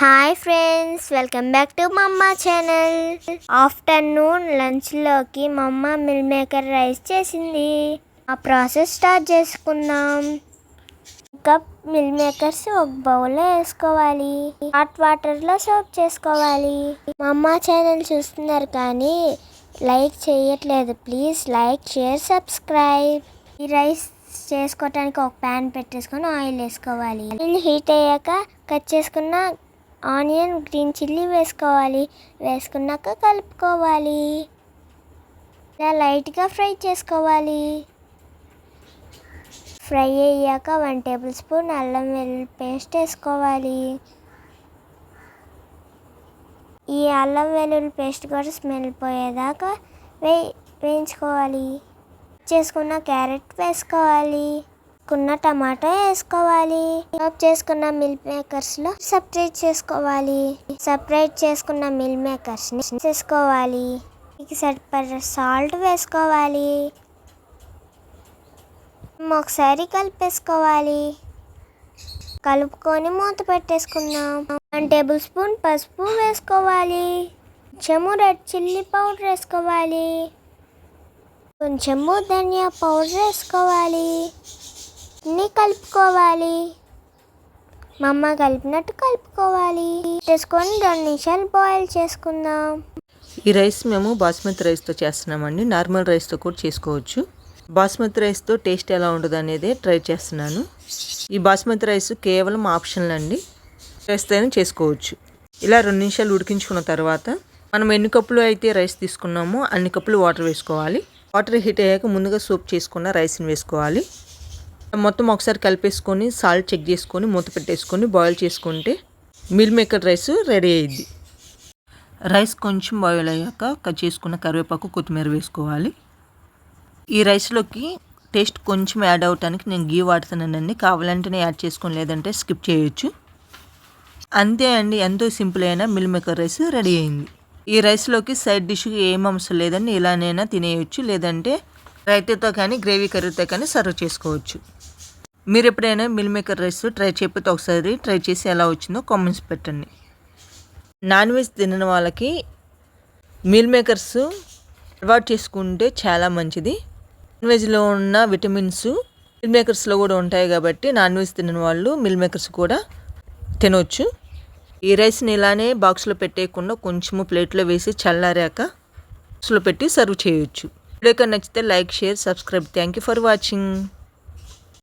Hi friends welcome back to మమ్మ channel afternoon లంచ్లోకి మమ్మ మిల్ మేకర్ రైస్ చేసింది. ఆ ప్రాసెస్ స్టార్ట్ చేసుకుందాం. కప్ మిల్ మేకర్స్ ఒక బౌల్లో వేసుకోవాలి. హాట్ వాటర్లో సోప్ చేసుకోవాలి. మమ్మ ఛానల్ చూస్తున్నారు కానీ లైక్ చేయట్లేదు. ప్లీజ్ లైక్ షేర్ సబ్స్క్రైబ్ ఈ రైస్ చేసుకోవటానికి ఒక ప్యాన్ పెట్టేసుకొని ఆయిల్ వేసుకోవాలి. ఆయిల్ హీట్ అయ్యాక కట్ చేసుకున్న ఆనియన్ గ్రీన్ చిల్లీ వేసుకోవాలి. వేసుకున్నాక కలుపుకోవాలి. ఇలా లైట్గా ఫ్రై చేసుకోవాలి. ఫ్రై అయ్యాక వన్ టేబుల్ స్పూన్ అల్లం వెల్లుల్లి పేస్ట్ వేసుకోవాలి. ఈ అల్లం వెల్లుల్లి పేస్ట్ కూడా స్మెల్ పోయేదాకా వే వేయించుకోవాలి. చేసుకున్న క్యారెట్ వేసుకోవాలి. చేసుకున్న టమాటా వేసుకోవాలి. చాప్ చేసుకున్న మిల్క్ మేకర్స్లో సపరేట్ చేసుకోవాలి. సపరేట్ చేసుకున్న మిల్క్ మేకర్స్ని వేసుకోవాలి సరిపడ సాల్ట్ వేసుకోవాలి. ఒకసారి కలిపేసుకోవాలి. కలుపుకొని మూత పెట్టేసుకుందాం. వన్ టేబుల్ స్పూన్ పసుపు వేసుకోవాలి. కొంచెము రెడ్ చిల్లీ పౌడర్ వేసుకోవాలి. కొంచెము ధనియా పౌడర్ వేసుకోవాలి. అన్నీ కలుపుకోవాలి. మా అమ్మ కలిపినట్టు కలుపుకోవాలి. చేసుకొని రెండు నిమిషాలు బాయిల్ చేసుకుందాం. ఈ రైస్ మేము బాస్మతి రైస్తో చేస్తున్నామండి. నార్మల్ రైస్తో కూడా చేసుకోవచ్చు. బాస్మతి రైస్తో టేస్ట్ ఎలా ఉండదు అనేది ట్రై చేస్తున్నాను. ఈ బాస్మతి రైస్ కేవలం ఆప్షన్లు అండి. రైస్తోనే చేసుకోవచ్చు. ఇలా రెండు నిమిషాలు ఉడికించుకున్న తర్వాత మనం ఎన్ని కప్పులు అయితే రైస్ తీసుకున్నామో అన్ని కప్పులు వాటర్ వేసుకోవాలి. వాటర్ హీట్ అయ్యాక ముందుగా సూప్ చేసుకున్న రైస్ని వేసుకోవాలి. మొత్తం ఒకసారి కలిపేసుకొని సాల్ట్ చెక్ చేసుకొని మూత పెట్టేసుకొని బాయిల్ చేసుకుంటే మిల్ మేకర్ రైస్ రెడీ అయ్యింది రైస్ కొంచెం బాయిల్ అయ్యాక కట్ చేసుకున్న కరివేపాకు కొత్తిమీర వేసుకోవాలి. ఈ రైస్లోకి టేస్ట్ కొంచెం యాడ్ అవటానికి నేను గీ వాడుతున్నానండి. కావాలంటేనే యాడ్ చేసుకుని లేదంటే స్కిప్ చేయొచ్చు. అంతే అండి ఎంతో సింపుల్ అయిన మిల్ మేకర్ రైస్ రెడీ అయింది ఈ రైస్లోకి సైడ్ డిష్ ఏం అవసరం లేదండి ఇలానైనా తినేయచ్చు లేదంటే రైతాతో కానీ గ్రేవీ కర్రీతో కానీ సర్వ్ చేసుకోవచ్చు. మీరు ఎప్పుడైనా మిల్ మేకర్ రైస్ ట్రై చేయకపోతే ఒకసారి ట్రై చేసి ఎలా వచ్చిందో కామెంట్స్ పెట్టండి. నాన్ వెజ్ తినని వాళ్ళకి మీల్ మేకర్స్ అలవాటు చేసుకుంటే చాలా మంచిది. నాన్ వెజ్లో ఉన్న విటమిన్స్ మిల్ మేకర్స్లో కూడా ఉంటాయి కాబట్టి నాన్ వెజ్ తినని వాళ్ళు మిల్ మేకర్స్ కూడా తినవచ్చు ఈ రైస్ని ఇలానే బాక్స్లో పెట్టేయకుండా కొంచెము ప్లేట్లో వేసి చల్లారాక బాక్స్లో పెట్టి సర్వ్ చేయొచ్చు. వీడియో నచ్చితే like share subscribe thank you for watching